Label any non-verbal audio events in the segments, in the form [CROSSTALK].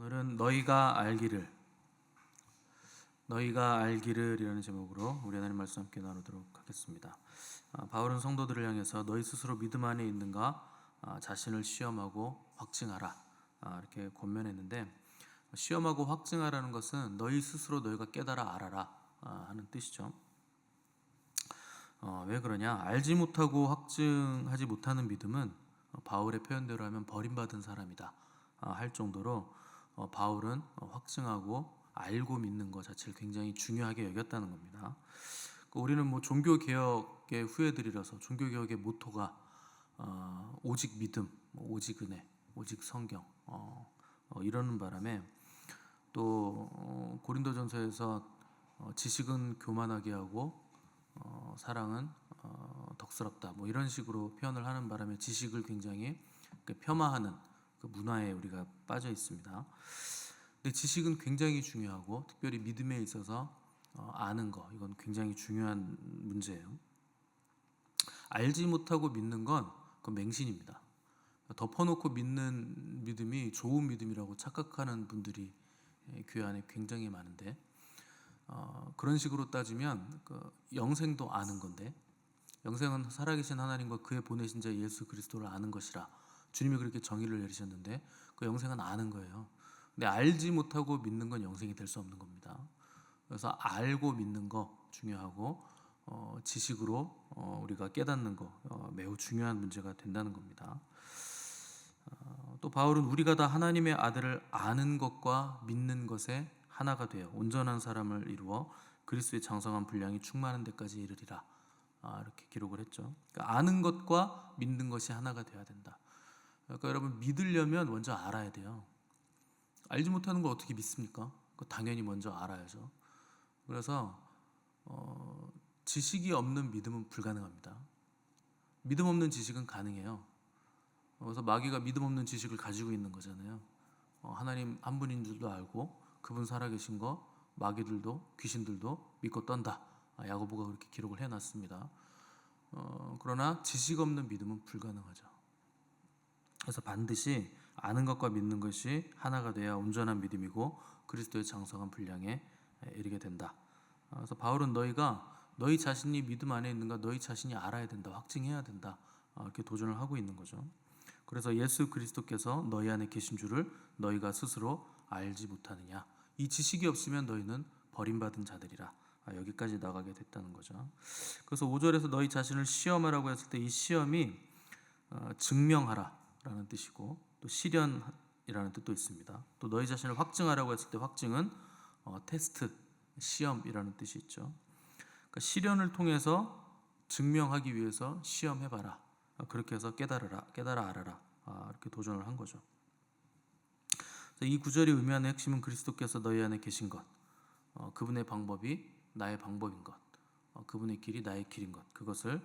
오늘은 너희가 알기를 너희가 알기를이라는 제목으로 우리 하나님 말씀 함께 나누도록 하겠습니다. 아, 바울은 성도들을 향해서 너희 스스로 믿음 안에 있는가 아, 자신을 시험하고 확증하라 아, 이렇게 권면했는데 시험하고 확증하라는 것은 너희 스스로 너희가 깨달아 알아라 아, 하는 뜻이죠. 어, 왜 그러냐? 알지 못하고 확증하지 못하는 믿음은 어, 바울의 표현대로 하면 버림받은 사람이다 아, 할 정도로 어, 바울은 어, 확증하고 알고 믿는 것 자체를 굉장히 중요하게 여겼다는 겁니다. 그 우리는 뭐 종교 개혁의 후예들이라서 종교 개혁의 모토가 어, 오직 믿음, 뭐 오직 은혜, 오직 성경 어, 어, 이러는 바람에 또 어, 고린도전서에서 어, 지식은 교만하게 하고 어, 사랑은 어, 덕스럽다 뭐 이런 식으로 표현을 하는 바람에 지식을 굉장히 그 폄하하는 그 문화에 우리가 빠져 있습니다. 근데 지식은 굉장히 중요하고 특별히 믿음에 있어서 어, 아는 거 이건 굉장히 중요한 문제예요. 알지 못하고 믿는 건 그건 맹신입니다. 덮어놓고 믿는 믿음이 좋은 믿음이라고 착각하는 분들이 예, 교회 안에 굉장히 많은데 어, 그런 식으로 따지면 그 영생도 아는 건데 영생은 살아계신 하나님과 그의 보내신 자 예수 그리스도를 아는 것이라 주님이 그렇게 정의를 내리셨는데 그 영생은 아는 거예요. 근데 알지 못하고 믿는 건 영생이 될 수 없는 겁니다. 그래서 알고 믿는 거 중요하고 어, 지식으로 어, 우리가 깨닫는 거 어, 매우 중요한 문제가 된다는 겁니다. 어, 또 바울은 우리가 다 하나님의 아들을 아는 것과 믿는 것에 하나가 되어 온전한 사람을 이루어 그리스도의 장성한 분량이 충만한 데까지 이르리라 아, 이렇게 기록을 했죠. 그러니까 아는 것과 믿는 것이 하나가 되어야 된다. 그러니까 여러분 믿으려면 먼저 알아야 돼요. 알지 못하는 걸 어떻게 믿습니까? 그 당연히 먼저 알아야죠. 그래서 어, 지식이 없는 믿음은 불가능합니다. 믿음 없는 지식은 가능해요. 그래서 마귀가 믿음 없는 지식을 가지고 있는 거잖아요. 어, 하나님 한 분인 줄도 알고 그분 살아계신 거 마귀들도 귀신들도 믿고 떤다. 아, 야고보가 그렇게 기록을 해놨습니다. 어, 그러나 지식 없는 믿음은 불가능하죠. 그래서 반드시 아는 것과 믿는 것이 하나가 돼야 온전한 믿음이고 그리스도의 장성한 분량에 이르게 된다. 아, 그래서 바울은 너희가 너희 자신이 믿음 안에 있는가 너희 자신이 알아야 된다, 확증해야 된다 아, 이렇게 도전을 하고 있는 거죠. 그래서 예수 그리스도께서 너희 안에 계신 줄을 너희가 스스로 알지 못하느냐. 이 지식이 없으면 너희는 버림받은 자들이라. 아, 여기까지 나가게 됐다는 거죠. 그래서 5절에서 너희 자신을 시험하라고 했을 때 이 시험이 어, 증명하라 라는 뜻이고 또 시련이라는 뜻도 있습니다. 또 너희 자신을 확증하라고 했을 때 확증은 어, 테스트, 시험이라는 뜻이 있죠. 그러니까 시련을 통해서 증명하기 위해서 시험해봐라. 어, 그렇게 해서 깨달으라, 깨달아 알아라. 아, 이렇게 도전을 한 거죠. 이 구절이 의미하는 핵심은 그리스도께서 너희 안에 계신 것, 어, 그분의 방법이 나의 방법인 것, 어, 그분의 길이 나의 길인 것, 그것을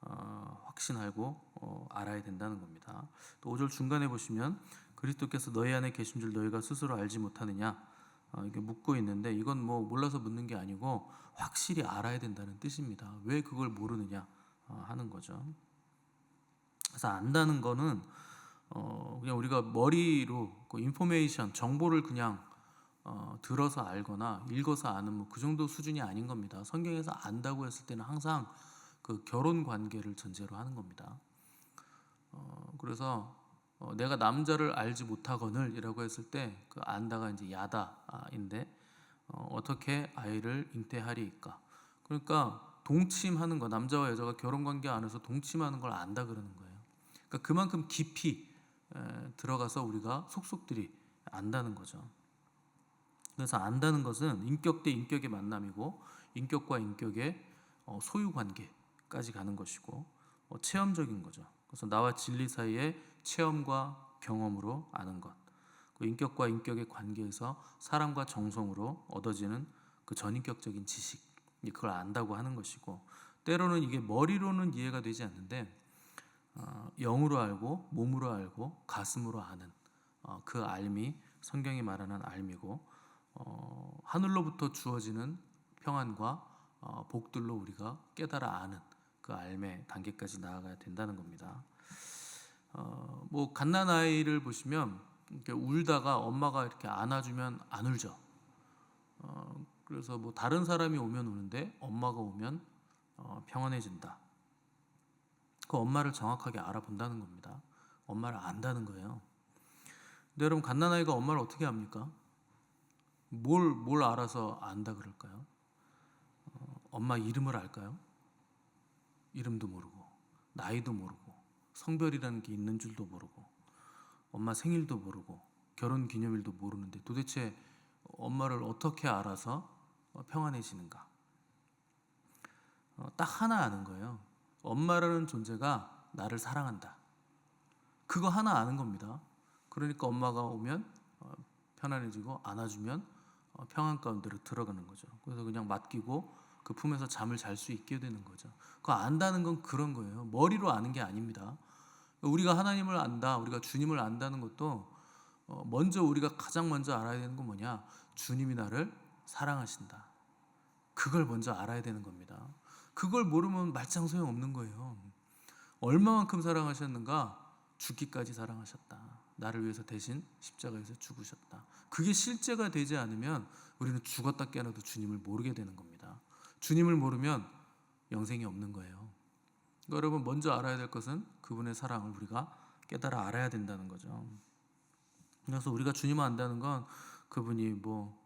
어, 확신하고 어, 알아야 된다는 겁니다. 또 5절 중간에 보시면 그리스도께서 너희 안에 계신 줄 너희가 스스로 알지 못하느냐 어, 이게 묻고 있는데 이건 뭐 몰라서 묻는 게 아니고 확실히 알아야 된다는 뜻입니다. 왜 그걸 모르느냐 어, 하는 거죠. 그래서 안다는 거는 어, 그냥 우리가 머리로 그 인포메이션 정보를 그냥 어, 들어서 알거나 읽어서 아는 뭐 그 정도 수준이 아닌 겁니다. 성경에서 안다고 했을 때는 항상 그 결혼 관계를 전제로 하는 겁니다. 어, 그래서 어, 내가 남자를 알지 못하거늘이라고 했을 때 그 안다가 이제 야다인데 어, 어떻게 아이를 잉태하리이까? 그러니까 동침하는 거 남자와 여자가 결혼 관계 안에서 동침하는 걸 안다 그러는 거예요. 그러니까 그만큼 깊이 에, 들어가서 우리가 속속들이 안다는 거죠. 그래서 안다는 것은 인격 대 인격의 만남이고 인격과 인격의 어, 소유 관계까지 가는 것이고 어, 체험적인 거죠. 그래서 나와 진리 사이의 체험과 경험으로 아는 것. 그 인격과 인격의 관계에서 사랑과 정성으로 얻어지는 그 전인격적인 지식. 그걸 안다고 하는 것이고 때로는 이게 머리로는 이해가 되지 않는데 어, 영으로 알고 몸으로 알고 가슴으로 아는 어, 그 알미 성경이 말하는 알미고 어, 하늘로부터 주어지는 평안과 어, 복들로 우리가 깨달아 아는 그 알매 단계까지 나아가야 된다는 겁니다. 어, 뭐 갓난 아이를 보시면 이렇게 울다가 엄마가 이렇게 안아주면 안 울죠. 어, 그래서 뭐 다른 사람이 오면 우는데 엄마가 오면 어, 평안해진다. 그 엄마를 정확하게 알아본다는 겁니다. 엄마를 안다는 거예요. 근데 여러분 갓난 아이가 엄마를 어떻게 합니까? 뭘, 뭘 알아서 안다 그럴까요? 어, 엄마 이름을 알까요? 이름도 모르고 나이도 모르고 성별이라는 게 있는 줄도 모르고 엄마 생일도 모르고 결혼 기념일도 모르는데 도대체 엄마를 어떻게 알아서 어, 평안해지는가? 어, 딱 하나 아는 거예요. 엄마라는 존재가 나를 사랑한다. 그거 하나 아는 겁니다. 그러니까 엄마가 오면 어, 편안해지고 안아주면 어, 평안 가운데로 들어가는 거죠. 그래서 그냥 맡기고 그 품에서 잠을 잘 수 있게 되는 거죠. 그거 안다는 건 그런 거예요. 머리로 아는 게 아닙니다. 우리가 하나님을 안다, 우리가 주님을 안다는 것도 어, 먼저 우리가 가장 먼저 알아야 되는 건 뭐냐? 주님이 나를 사랑하신다. 그걸 먼저 알아야 되는 겁니다. 그걸 모르면 말짱 소용 없는 거예요. 얼마만큼 사랑하셨는가? 죽기까지 사랑하셨다. 나를 위해서 대신 십자가에서 죽으셨다. 그게 실제가 되지 않으면 우리는 죽었다 깨어나도 주님을 모르게 되는 겁니다. 주님을 모르면 영생이 없는 거예요. 그러니까 여러분 먼저 알아야 될 것은 그분의 사랑을 우리가 깨달아 알아야 된다는 거죠. 그래서 우리가 주님을 안다는 건 그분이 뭐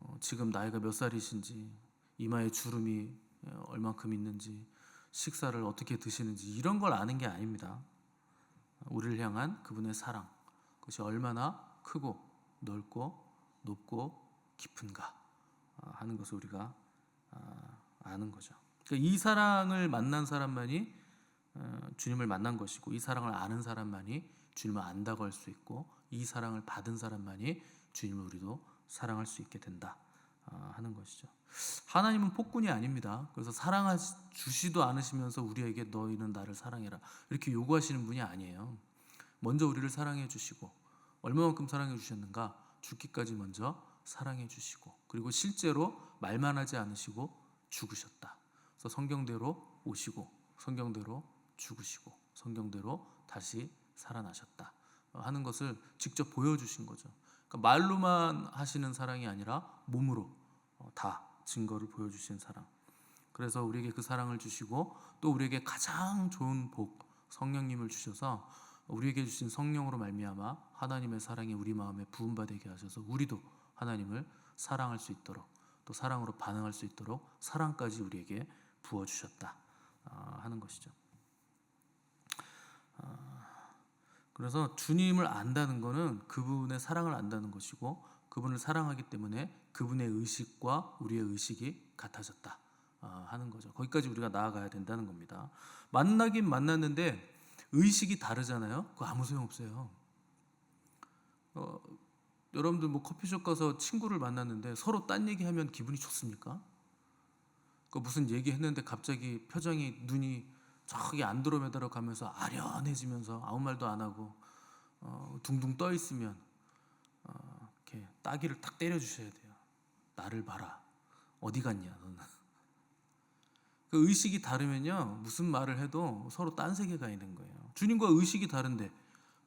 어, 지금 나이가 몇 살이신지 이마에 주름이 어, 얼만큼 있는지 식사를 어떻게 드시는지 이런 걸 아는 게 아닙니다. 우리를 향한 그분의 사랑 그것이 얼마나 크고 넓고 높고 깊은가 아, 하는 것을 우리가 아, 아는 거죠. 그러니까 이 사랑을 만난 사람만이 어, 주님을 만난 것이고 이 사랑을 아는 사람만이 주님을 안다고 할 수 있고 이 사랑을 받은 사람만이 주님을 우리도 사랑할 수 있게 된다 아, 하는 것이죠. 하나님은 폭군이 아닙니다. 그래서 사랑하 주시도 않으시면서 우리에게 너희는 나를 사랑해라 이렇게 요구하시는 분이 아니에요. 먼저 우리를 사랑해 주시고 얼마만큼 사랑해 주셨는가 죽기까지 먼저 사랑해 주시고 그리고 실제로 말만 하지 않으시고 죽으셨다. 그래서 성경대로 오시고 성경대로 죽으시고 성경대로 다시 살아나셨다 하는 것을 직접 보여주신 거죠. 그러니까 말로만 하시는 사랑이 아니라 몸으로 어, 다 증거를 보여주신 사랑. 그래서 우리에게 그 사랑을 주시고 또 우리에게 가장 좋은 복 성령님을 주셔서 우리에게 주신 성령으로 말미암아 하나님의 사랑이 우리 마음에 부음받게 하셔서 우리도 하나님을 사랑할 수 있도록 또 사랑으로 반응할 수 있도록 사랑까지 우리에게 부어 주셨다 아, 하는 것이죠. 아, 그래서 주님을 안다는 것은 그분의 사랑을 안다는 것이고 그분을 사랑하기 때문에 그분의 의식과 우리의 의식이 같아졌다 아, 하는 거죠. 거기까지 우리가 나아가야 된다는 겁니다. 만나긴 만났는데 의식이 다르잖아요. 그거 아무 소용 없어요. 어, 여러분들 뭐 커피숍 가서 친구를 만났는데 서로 딴 얘기하면 기분이 좋습니까? 그 무슨 얘기했는데 갑자기 표정이 눈이 저기 안드로메다로 가면서 아련해지면서 아무 말도 안 하고 어, 둥둥 떠 있으면 어, 이렇게 따기를 딱 때려 주셔야 돼요. 나를 봐라. 어디 갔냐 너는. 그 의식이 다르면요 무슨 말을 해도 서로 딴 세계가 있는 거예요. 주님과 의식이 다른데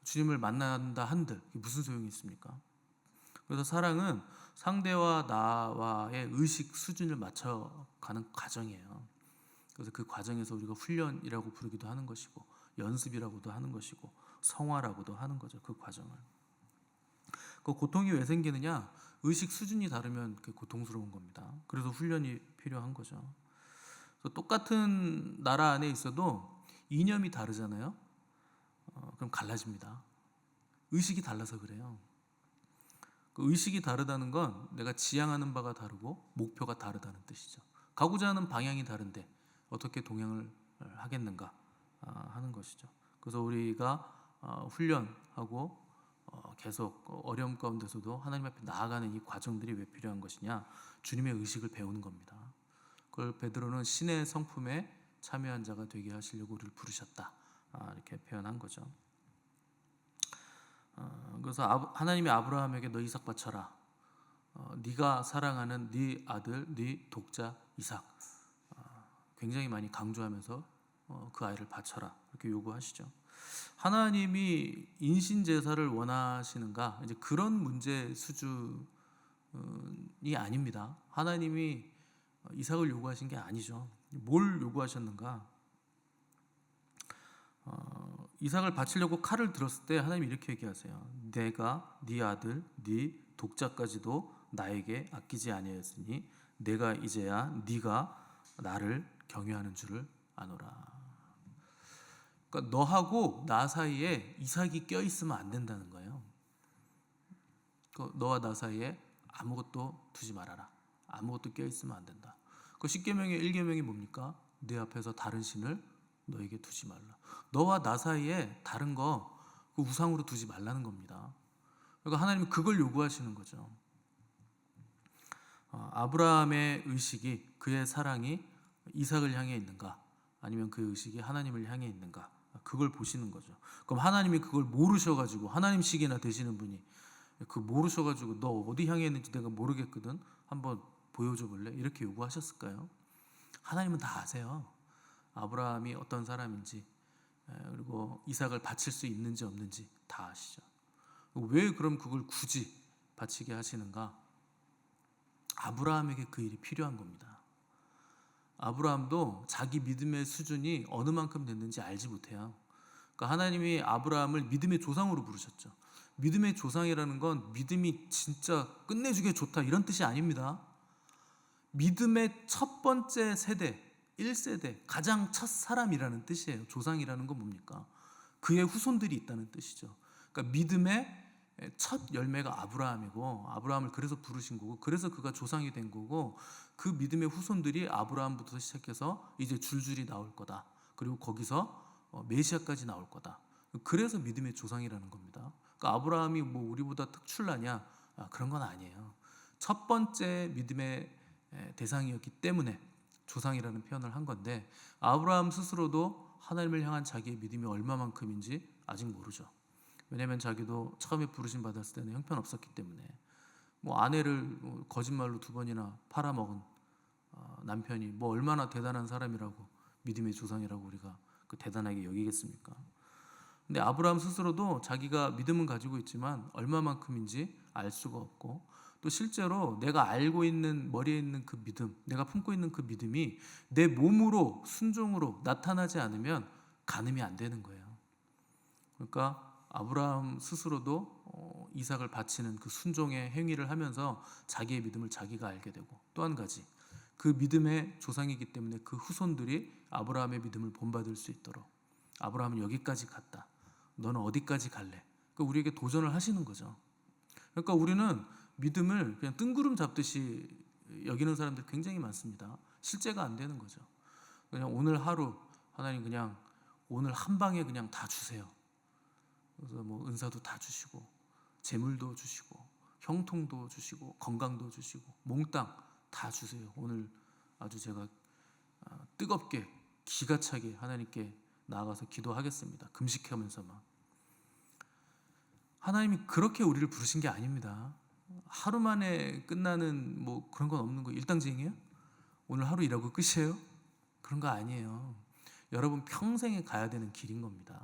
주님을 만난다 한들 무슨 소용이 있습니까? 그래서 사랑은 상대와 나와의 의식 수준을 맞춰가는 과정이에요. 그래서 그 과정에서 우리가 훈련이라고 부르기도 하는 것이고 연습이라고도 하는 것이고 성화라고도 하는 거죠. 그 과정을. 그 고통이 왜 생기느냐? 의식 수준이 다르면 그 고통스러운 겁니다. 그래서 훈련이 필요한 거죠. 똑같은 나라 안에 있어도 이념이 다르잖아요. 어, 그럼 갈라집니다. 의식이 달라서 그래요. 그 의식이 다르다는 건 내가 지향하는 바가 다르고 목표가 다르다는 뜻이죠. 가고자 하는 방향이 다른데 어떻게 동행을 하겠는가 아, 하는 것이죠. 그래서 우리가 어, 훈련하고 어, 계속 어려움 가운데서도 하나님 앞에 나아가는 이 과정들이 왜 필요한 것이냐? 주님의 의식을 배우는 겁니다. 그걸 베드로는 신의 성품에 참여한 자가 되게 하시려고 우리를 부르셨다. 아, 이렇게 표현한 거죠. 어, 그래서 하나님이 아브라함에게 너 이삭 바쳐라. 어, 네가 사랑하는 네 아들, 네 독자 이삭. 어, 굉장히 많이 강조하면서 어, 그 아이를 바쳐라 이렇게 요구하시죠. 하나님이 인신 제사를 원하시는가? 이제 그런 문제 수준이 아닙니다. 하나님이 이삭을 요구하신 게 아니죠. 뭘 요구하셨는가? 어, 이삭을 바치려고 칼을 들었을 때 하나님이 이렇게 얘기하세요. 내가 네 아들, 네 독자까지도 나에게 아끼지 아니하였으니 내가 이제야 네가 나를 경외하는 줄을 아노라. 그러니까 너하고 나 사이에 이삭이 껴 있으면 안 된다는 거예요. 그 너와 나 사이에 아무것도 두지 말아라. 아무것도 껴 있으면 안 된다. 그 십계명의 일계명이 뭡니까? 내 앞에서 다른 신을 너에게 두지 말라. 너와 나 사이에 다른 거 그 우상으로 두지 말라는 겁니다. 그러니까 하나님은 그걸 요구하시는 거죠. 어, 아브라함의 의식이 그의 사랑이 이삭을 향해 있는가 아니면 그 의식이 하나님을 향해 있는가 그걸 보시는 거죠. 그럼 하나님이 그걸 모르셔가지고 하나님식이나 되시는 분이 그 모르셔가지고 너 어디 향해 있는지 내가 모르겠거든 한번 보여줘 볼래 이렇게 요구하셨을까요? 하나님은 다 아세요. 아브라함이 어떤 사람인지 에, 그리고 이삭을 바칠 수 있는지 없는지 다 아시죠. 왜 그럼 그걸 굳이 바치게 하시는가? 아브라함에게 그 일이 필요한 겁니다. 아브라함도 자기 믿음의 수준이 어느 만큼 됐는지 알지 못해요. 그러니까 하나님이 아브라함을 믿음의 조상으로 부르셨죠. 믿음의 조상이라는 건 믿음이 진짜 끝내주게 좋다 이런 뜻이 아닙니다. 믿음의 첫 번째 세대, 1세대, 가장 첫 사람이라는 뜻이에요. 조상이라는 건 뭡니까? 그의 후손들이 있다는 뜻이죠. 그러니까 믿음의 첫 열매가 아브라함이고 아브라함을 그래서 부르신 거고 그래서 그가 조상이 된 거고 그 믿음의 후손들이 아브라함부터 시작해서 이제 줄줄이 나올 거다. 그리고 거기서 어, 메시아까지 나올 거다. 그래서 믿음의 조상이라는 겁니다. 그러니까 아브라함이 뭐 우리보다 특출나냐? 아, 그런 건 아니에요. 첫 번째 믿음의 대상이었기 때문에 조상이라는 표현을 한 건데 아브라함 스스로도 하나님을 향한 자기의 믿음이 얼마만큼인지 아직 모르죠. 왜냐하면 자기도 처음에 부르심 받았을 때는 형편 없었기 때문에 뭐 아내를 뭐 거짓말로 두 번이나 팔아먹은 어, 남편이 뭐 얼마나 대단한 사람이라고 믿음의 조상이라고 우리가 그 대단하게 여기겠습니까? 근데 아브라함 스스로도 자기가 믿음은 가지고 있지만 얼마만큼인지 알 수가 없고 또 실제로 내가 알고 있는 머리에 있는 그 믿음, 내가 품고 있는 그 믿음이 내 몸으로 순종으로 나타나지 않으면 가늠이 안 되는 거예요. 그러니까 아브라함 스스로도 어, 이삭을 바치는 그 순종의 행위를 하면서 자기의 믿음을 자기가 알게 되고 또 한 가지 그 믿음의 조상이기 때문에 그 후손들이 아브라함의 믿음을 본받을 수 있도록 아브라함은 여기까지 갔다. 너는 어디까지 갈래? 그러니까 우리에게 도전을 하시는 거죠. 그러니까 우리는 믿음을 그냥 뜬구름 잡듯이 여기는 사람들 굉장히 많습니다. 실제가 안 되는 거죠. 그냥 오늘 하루 하나님 그냥 오늘 한 방에 그냥 다 주세요. 그래서 뭐 은사도 다 주시고 재물도 주시고 형통도 주시고 건강도 주시고 몽땅 다 주세요. 오늘 아주 제가 아, 뜨겁게 기가 차게 하나님께 나아가서 기도하겠습니다. 금식하면서만 하나님이 그렇게 우리를 부르신 게 아닙니다. 하루 만에 끝나는 뭐 그런 건 없는 거 일당쟁이에요? 오늘 하루 일하고 끝이에요? 그런 거 아니에요. 여러분 평생에 가야 되는 길인 겁니다.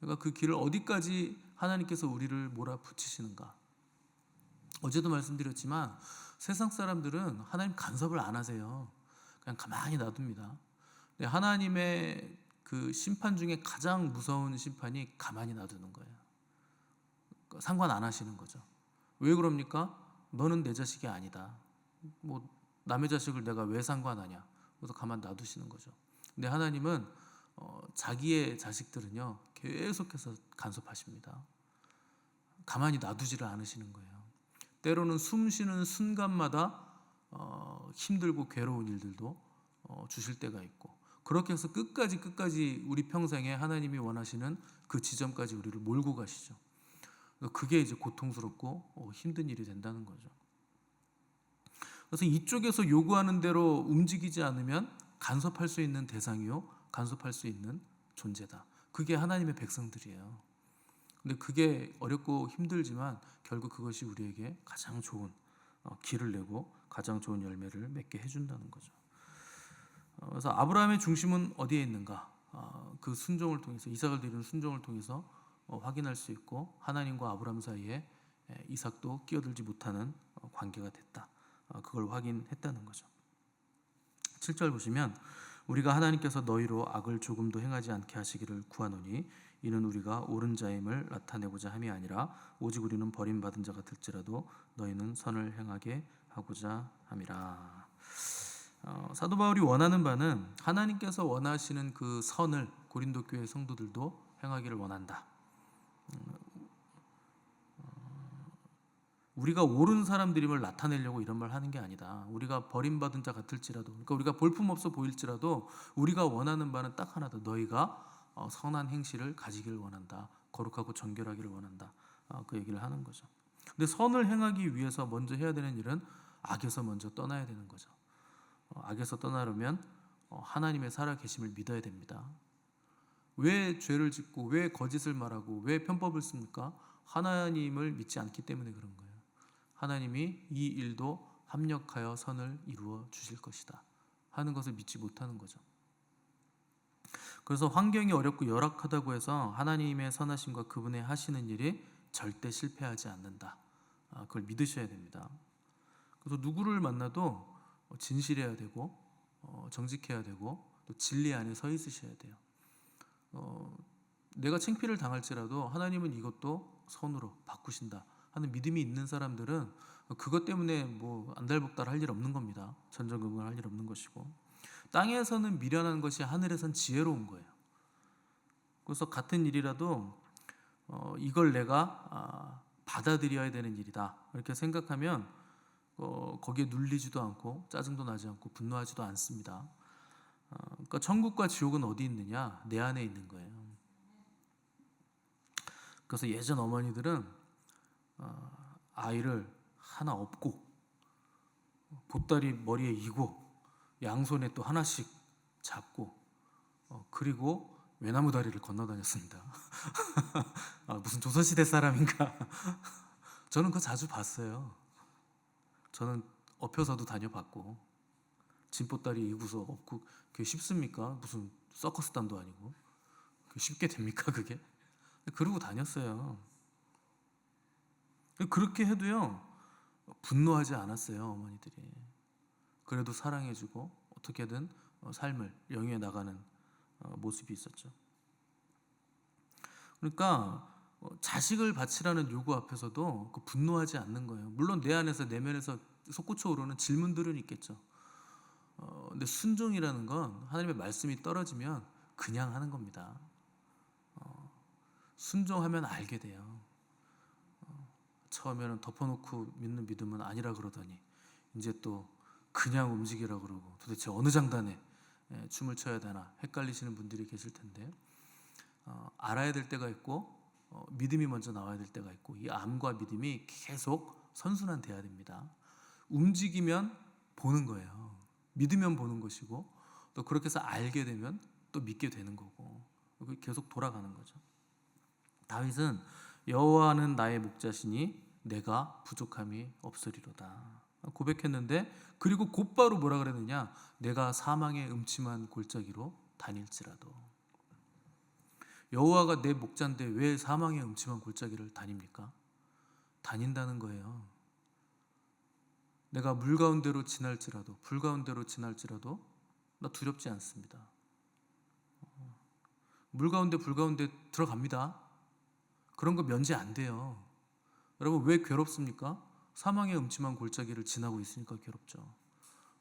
그러니까 그 길을 어디까지 하나님께서 우리를 몰아붙이시는가? 어제도 말씀드렸지만 세상 사람들은 하나님 간섭을 안 하세요. 그냥 가만히 놔둡니다. 하나님의 그 심판 중에 가장 무서운 심판이 가만히 놔두는 거예요. 그러니까 상관 안 하시는 거죠. 왜 그럽니까? 너는 내 자식이 아니다. 뭐 남의 자식을 내가 왜 상관하냐? 그래서 가만 놔두시는 거죠. 근데 하나님은 어, 자기의 자식들은요 계속해서 간섭하십니다. 가만히 놔두지를 않으시는 거예요. 때로는 숨 쉬는 순간마다 어, 힘들고 괴로운 일들도 어, 주실 때가 있고 그렇게 해서 끝까지 끝까지 우리 평생에 하나님이 원하시는 그 지점까지 우리를 몰고 가시죠. 그게 이제 고통스럽고 어, 힘든 일이 된다는 거죠. 그래서 이쪽에서 요구하는 대로 움직이지 않으면 간섭할 수 있는 대상이요, 간섭할 수 있는 존재다. 그게 하나님의 백성들이에요. 근데 그게 어렵고 힘들지만 결국 그것이 우리에게 가장 좋은 어, 길을 내고 가장 좋은 열매를 맺게 해준다는 거죠. 어, 그래서 아브라함의 중심은 어디에 있는가? 어, 그 순종을 통해서 이삭을 드리는 순종을 통해서 어, 확인할 수 있고 하나님과 아브람 사이에 에, 이삭도 끼어들지 못하는 어, 관계가 됐다. 어, 그걸 확인했다는 거죠. 7절 보시면 우리가 하나님께서 너희로 악을 조금도 행하지 않게 하시기를 구하노니 이는 우리가 옳은 자임을 나타내고자 함이 아니라 오직 우리는 버림받은 자 같을지라도 너희는 선을 행하게 하고자 함이라. 어, 사도 바울이 원하는 바는 하나님께서 원하시는 그 선을 고린도 교회 성도들도 행하기를 원한다. 음, 어, 우리가 옳은 사람들임을 나타내려고 이런 말 하는 게 아니다. 우리가 버림받은 자 같을지라도, 그러니까 우리가 볼품없어 보일지라도 우리가 원하는 바는 딱 하나다. 너희가 어, 선한 행실을 가지기를 원한다. 거룩하고 정결하기를 원한다. 어, 그 얘기를 하는 거죠. 근데 선을 행하기 위해서 먼저 해야 되는 일은 악에서 먼저 떠나야 되는 거죠. 어, 악에서 떠나려면 어, 하나님의 살아 계심을 믿어야 됩니다. 왜 죄를 짓고 왜 거짓을 말하고 왜 편법을 씁니까? 하나님을 믿지 않기 때문에 그런 거예요. 하나님이 이 일도 합력하여 선을 이루어 주실 것이다 하는 것을 믿지 못하는 거죠. 그래서 환경이 어렵고 열악하다고 해서 하나님의 선하심과 그분의 하시는 일이 절대 실패하지 않는다. 아, 그걸 믿으셔야 됩니다. 그래서 누구를 만나도 진실해야 되고 어, 정직해야 되고 또 진리 안에 서 있으셔야 돼요. 어, 내가 창피를 당할지라도 하나님은 이것도 선으로 바꾸신다 하는 믿음이 있는 사람들은 그것 때문에 뭐 안달복달 할 일 없는 겁니다. 전전긍긍 할일 없는 것이고 땅에서는 미련한 것이 하늘에선 지혜로운 거예요. 그래서 같은 일이라도 어, 이걸 내가 아, 받아들여야 되는 일이다 이렇게 생각하면 어, 거기에 눌리지도 않고 짜증도 나지 않고 분노하지도 않습니다. 어, 그러니까 천국과 지옥은 어디 있느냐? 내 안에 있는 거예요. 그래서 예전 어머니들은 어, 아이를 하나 업고 보따리 머리에 이고 양손에 또 하나씩 잡고 어, 그리고 외나무 다리를 건너 다녔습니다. [LAUGHS] 아, 무슨 조선시대 사람인가? [LAUGHS] 저는 그거 자주 봤어요. 저는 엎혀서도 다녀봤고 진보다리 이구서 없고 그게 쉽습니까? 무슨 서커스단도 아니고 쉽게 됩니까 그게? 그러고 다녔어요. 그렇게 해도요 분노하지 않았어요 어머니들이. 그래도 사랑해주고 어떻게든 어, 삶을 영위해 나가는 어, 모습이 있었죠. 그러니까 어, 자식을 바치라는 요구 앞에서도 그 분노하지 않는 거예요. 물론 내 안에서 내면에서 솟구쳐 오르는 질문들은 있겠죠. 어, 근데 순종이라는 건 하나님의 말씀이 떨어지면 그냥 하는 겁니다. 어, 순종하면 알게 돼요. 어, 처음에는 덮어놓고 믿는 믿음은 아니라 그러더니 이제 또 그냥 움직이라 그러고 도대체 어느 장단에 예, 춤을 춰야 되나 헷갈리시는 분들이 계실 텐데 어, 알아야 될 때가 있고 어, 믿음이 먼저 나와야 될 때가 있고 이 암과 믿음이 계속 선순환 돼야 됩니다. 움직이면 보는 거예요. 믿으면 보는 것이고 또 그렇게 해서 알게 되면 또 믿게 되는 거고 계속 돌아가는 거죠. 다윗은 여호와는 나의 목자시니 내가 부족함이 없으리로다. 고백했는데 그리고 곧바로 뭐라 그랬느냐? 내가 사망의 음침한 골짜기로 다닐지라도 여호와가 내 목자인데 왜 사망의 음침한 골짜기를 다닙니까? 다닌다는 거예요. 내가 물 가운데로 지날지라도 불 가운데로 지날지라도 나 두렵지 않습니다. 물 가운데 불 가운데 들어갑니다. 그런 거 면제 안 돼요. 여러분 왜 괴롭습니까? 사망의 음침한 골짜기를 지나고 있으니까 괴롭죠.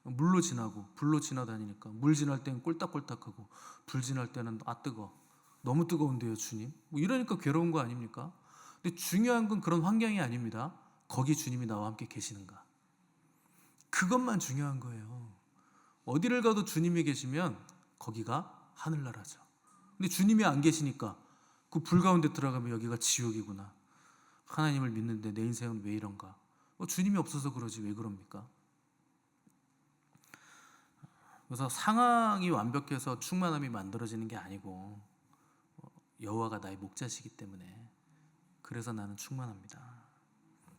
물로 지나고 불로 지나다니니까 물 지날 때는 꼴딱꼴딱하고 불 지날 때는 아 뜨거 너무 뜨거운데요 주님 뭐 이러니까 괴로운 거 아닙니까? 근데 중요한 건 그런 환경이 아닙니다. 거기 주님이 나와 함께 계시는가 그것만 중요한 거예요. 어디를 가도 주님이 계시면 거기가 하늘나라죠. 근데 주님이 안 계시니까 그 불 가운데 들어가면 여기가 지옥이구나. 하나님을 믿는데 내 인생은 왜 이런가? 어, 주님이 없어서 그러지 왜 그럽니까? 그래서 상황이 완벽해서 충만함이 만들어지는 게 아니고 어, 여호와가 나의 목자시기 때문에 그래서 나는 충만합니다.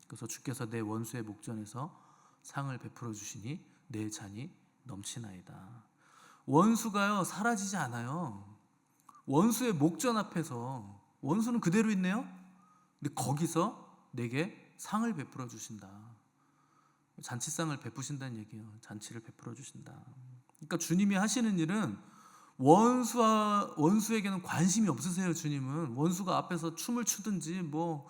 그래서 주께서 내 원수의 목전에서 상을 베풀어 주시니 내 잔이 넘치나이다. 원수가요 사라지지 않아요. 원수의 목전 앞에서 원수는 그대로 있네요. 근데 거기서 내게 상을 베풀어 주신다. 잔치상을 베푸신다는 얘기예요. 잔치를 베풀어 주신다. 그러니까 주님이 하시는 일은 원수와 원수에게는 관심이 없으세요. 주님은 원수가 앞에서 춤을 추든지 뭐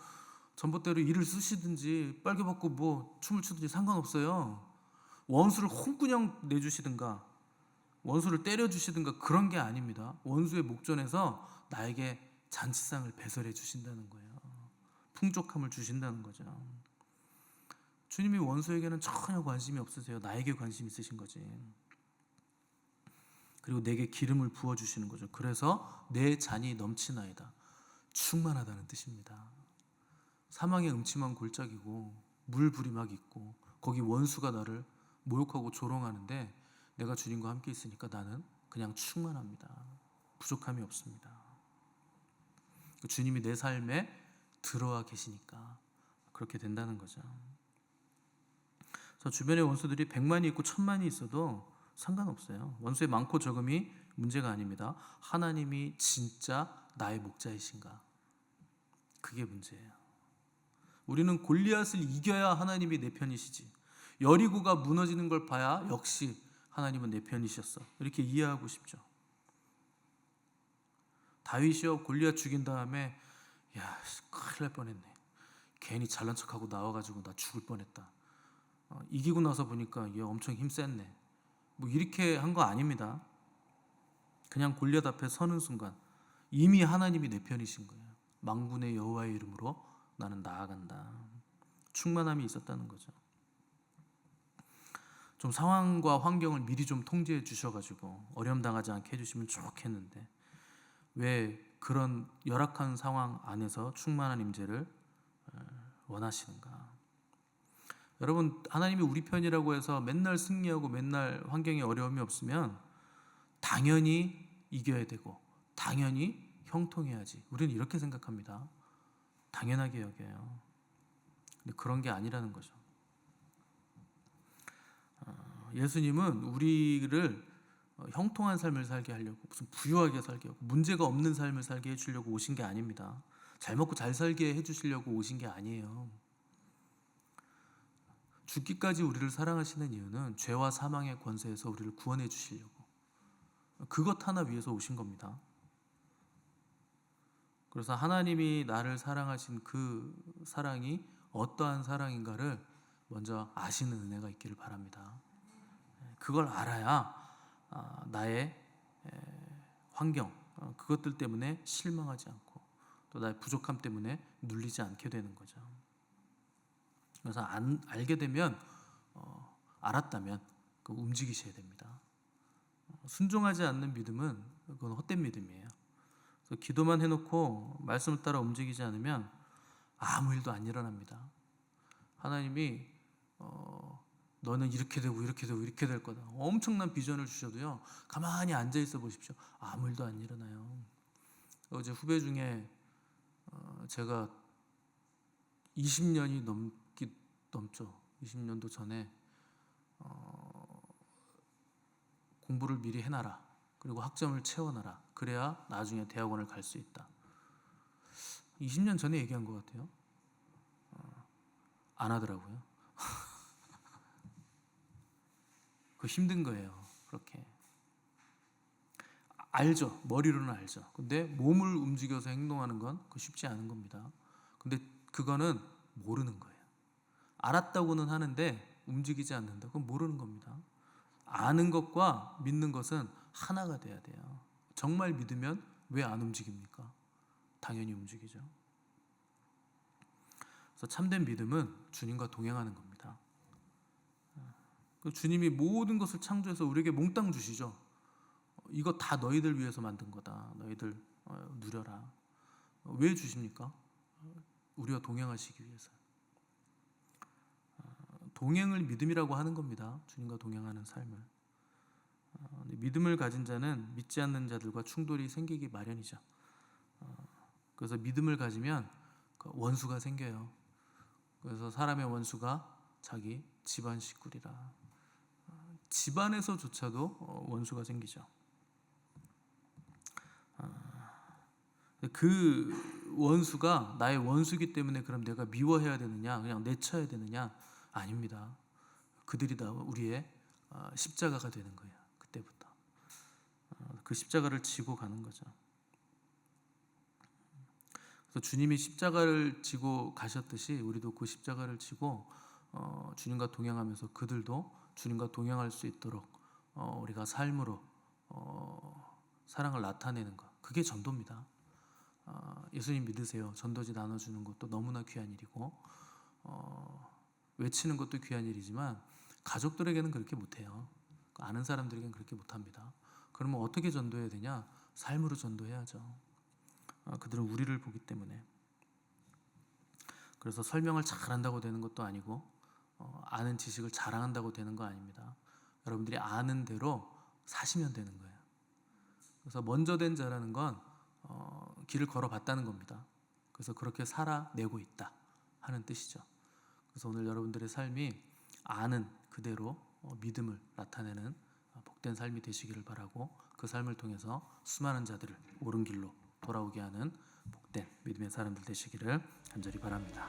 전봇대로 일을 쓰시든지 빨개 벗고 뭐 춤을 추든지 상관없어요. 원수를 홍군형 내주시든가 원수를 때려 주시든가 그런 게 아닙니다. 원수의 목전에서 나에게 잔치상을 배설해 주신다는 거예요. 풍족함을 주신다는 거죠. 주님이 원수에게는 전혀 관심이 없으세요. 나에게 관심 있으신 거지. 그리고 내게 기름을 부어 주시는 거죠. 그래서 내 잔이 넘치나이다. 충만하다는 뜻입니다. 사망의 음침한 골짜기고 물불이 막 있고 거기 원수가 나를 모욕하고 조롱하는데 내가 주님과 함께 있으니까 나는 그냥 충만합니다. 부족함이 없습니다. 주님이 내 삶에 들어와 계시니까 그렇게 된다는 거죠. 그래서 주변에 원수들이 백만이 있고 천만이 있어도 상관없어요. 원수의 많고 적음이 문제가 아닙니다. 하나님이 진짜 나의 목자이신가? 그게 문제예요. 우리는 골리앗을 이겨야 하나님이 내 편이시지. 여리고가 무너지는 걸 봐야 역시 하나님은 내 편이셨어. 이렇게 이해하고 싶죠. 다윗이요 골리앗 죽인 다음에 야 큰일 날 뻔했네. 괜히 잘난 척하고 나와가지고 나 죽을 뻔했다. 어, 이기고 나서 보니까 얘 엄청 힘셌네. 뭐 이렇게 한 거 아닙니다. 그냥 골리앗 앞에 서는 순간 이미 하나님이 내 편이신 거예요. 망군의 여호와의 이름으로 나는 나아간다. 충만함이 있었다는 거죠. 좀 상황과 환경을 미리 좀 통제해 주셔가지고 어려움 당하지 않게 해주시면 좋겠는데 왜 그런 열악한 상황 안에서 충만한 임재를 어, 원하시는가? 여러분 하나님이 우리 편이라고 해서 맨날 승리하고 맨날 환경에 어려움이 없으면 당연히 이겨야 되고 당연히 형통해야지. 우리는 이렇게 생각합니다. 당연하게 여겨요. 근데 그런 게 아니라는 거죠. 어, 예수님은 우리를 어, 형통한 삶을 살게 하려고 무슨 부유하게 살게 하고 문제가 없는 삶을 살게 해주려고 오신 게 아닙니다. 잘 먹고 잘 살게 해주시려고 오신 게 아니에요. 죽기까지 우리를 사랑하시는 이유는 죄와 사망의 권세에서 우리를 구원해 주시려고 그것 하나 위해서 오신 겁니다. 그래서 하나님이 나를 사랑하신 그 사랑이 어떠한 사랑인가를 먼저 아시는 은혜가 있기를 바랍니다. 그걸 알아야 아, 나의 환경 어, 그것들 때문에 실망하지 않고 또 나의 부족함 때문에 눌리지 않게 되는 거죠. 그래서 안, 알게 되면 어, 알았다면 그 움직이셔야 됩니다. 순종하지 않는 믿음은 그건 헛된 믿음이에요. 그래서 기도만 해놓고 말씀을 따라 움직이지 않으면 아무 일도 안 일어납니다. 하나님이 어, 너는 이렇게 되고 이렇게 되고 이렇게 될 거다. 엄청난 비전을 주셔도요. 가만히 앉아 있어 보십시오. 아무 일도 안 일어나요. 어제 후배 중에 어, 제가 20년이 넘기 넘죠. 20년도 전에 어, 공부를 미리 해놔라. 그리고 학점을 채워놔라. 그래야 나중에 대학원을 갈 수 있다. 20년 전에 얘기한 것 같아요. 어, 안 하더라고요. [LAUGHS] 그 힘든 거예요. 그렇게 알죠. 머리로는 알죠. 근데 몸을 움직여서 행동하는 건 그 쉽지 않은 겁니다. 근데 그거는 모르는 거예요. 알았다고는 하는데 움직이지 않는다. 그건 모르는 겁니다. 아는 것과 믿는 것은 하나가 돼야 돼요. 정말 믿으면 왜 안 움직입니까? 당연히 움직이죠. 그래서 참된 믿음은 주님과 동행하는 겁니다. 그 주님이 모든 것을 창조해서 우리에게 몽땅 주시죠. 이거 다 너희들 위해서 만든 거다. 너희들 어, 누려라. 왜 주십니까? 우리와 동행하시기 위해서. 어, 동행을 믿음이라고 하는 겁니다. 주님과 동행하는 삶을. 어, 믿음을 가진 자는 믿지 않는 자들과 충돌이 생기기 마련이죠. 그래서 믿음을 가지면 그 원수가 생겨요. 그래서 사람의 원수가 자기 집안 식구리라. 집안에서조차도 원수가 생기죠. 그 원수가 나의 원수기 때문에 그럼 내가 미워해야 되느냐, 그냥 내쳐야 되느냐? 아닙니다. 그들이 다 우리의 어, 십자가가 되는 거예요. 그 십자가를 지고 가는 거죠. 그래서 주님이 십자가를 지고 가셨듯이 우리도 그 십자가를 지고 어, 주님과 동행하면서 그들도 주님과 동행할 수 있도록 어, 우리가 삶으로 어, 사랑을 나타내는 것 그게 전도입니다. 어, 예수님 믿으세요. 전도지 나눠주는 것도 너무나 귀한 일이고 어, 외치는 것도 귀한 일이지만 가족들에게는 그렇게 못해요. 아는 사람들에게는 그렇게 못합니다. 그러면 어떻게 전도해야 되냐? 삶으로 전도해야죠. 어, 그들은 우리를 보기 때문에 그래서 설명을 잘한다고 되는 것도 아니고 어, 아는 지식을 자랑한다고 되는 거 아닙니다. 여러분들이 아는 대로 사시면 되는 거예요. 그래서 먼저 된 자라는 건 어, 길을 걸어봤다는 겁니다. 그래서 그렇게 살아내고 있다 하는 뜻이죠. 그래서 오늘 여러분들의 삶이 아는 그대로 어, 믿음을 나타내는 어, 복된 삶이 되시기를 바라고 그 삶을 통해서 수많은 자들을 옳은 길로 돌아오게 하는 복된 믿음의 사람들 되시기를 간절히 바랍니다.